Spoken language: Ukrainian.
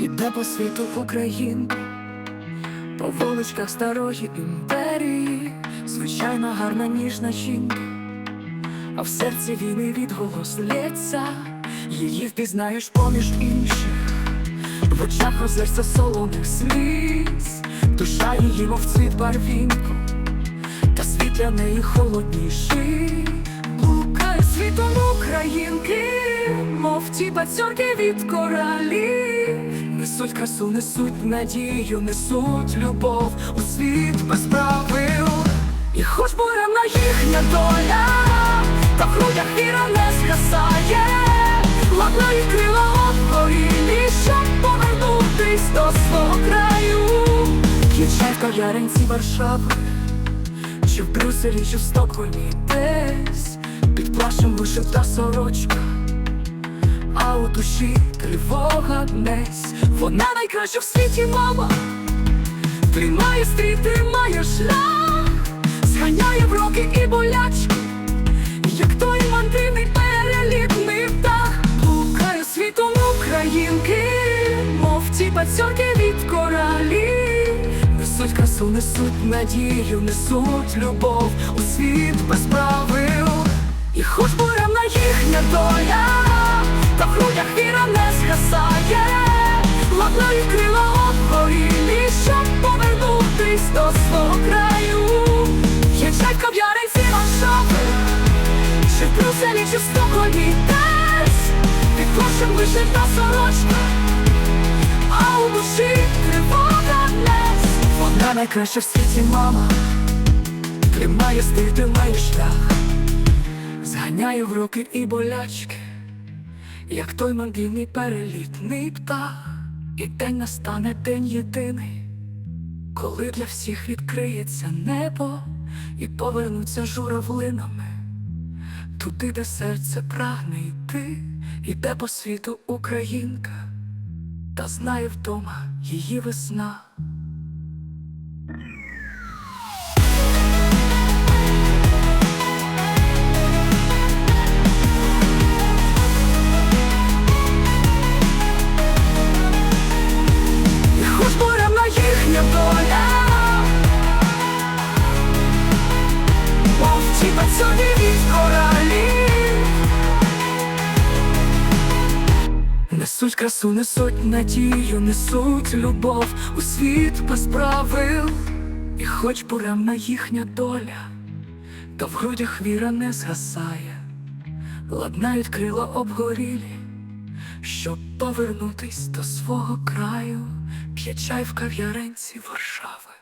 Іде по світу Українка, по вуличках старої імперії, звичайна гарна ніжна жінка, а в серці війни відголос лється, її впізнаєш поміж інших, в очах озерця солоних сліз, душа її, мов цвіт барвінку, та світ для неї холодніший. Блукає світом українки, мов ті пацьорки від коралів. Несуть красу, несуть надію, несуть любов у світ без правил. І хоч буремна їхня доля, та в грудях віра не згасає, ладна і крила обгорілі, щоб повернутись до свого краю. Є чай в кав'яренці Варшави, чи в Брюсселі, чи в Стокгольмі десь Під плащем вишита сорочка душі тривога днесь Вона найкраща в світі мама. Тримає стрій, тримає шлях. Зганяє в роки і болячки Як той мандрівний перелітний птах. Блукає світом українки Мов ті пацьорки від коралів. Несуть красу, несуть надію, несуть любов у світ без правил. І хоч буремна їхня доля, до свого краю. Є чай в кав'яренці Варшави, чи в Брюсселі, чи в Стокгольмі десь Під кошем вишита сорочка а у душі тривога днес Вона найкраща в світі мама. Тримає стиль, тримає шлях. Зганяє в руки і болячки Як той мандрівний перелітний птах. І день настане день єдиний Коли для всіх відкриється небо І повернуться журавлинами Туди, де серце прагне йти, іде по світу Українка та знає вдома її весна. Красу, несуть надію, несуть любов у світ без. І хоч буремна їхня доля, то в грудях віра не згасає, ладнають крила обгорілі, щоб повернутись до свого краю, п'є чай в кав'яренці Варшави.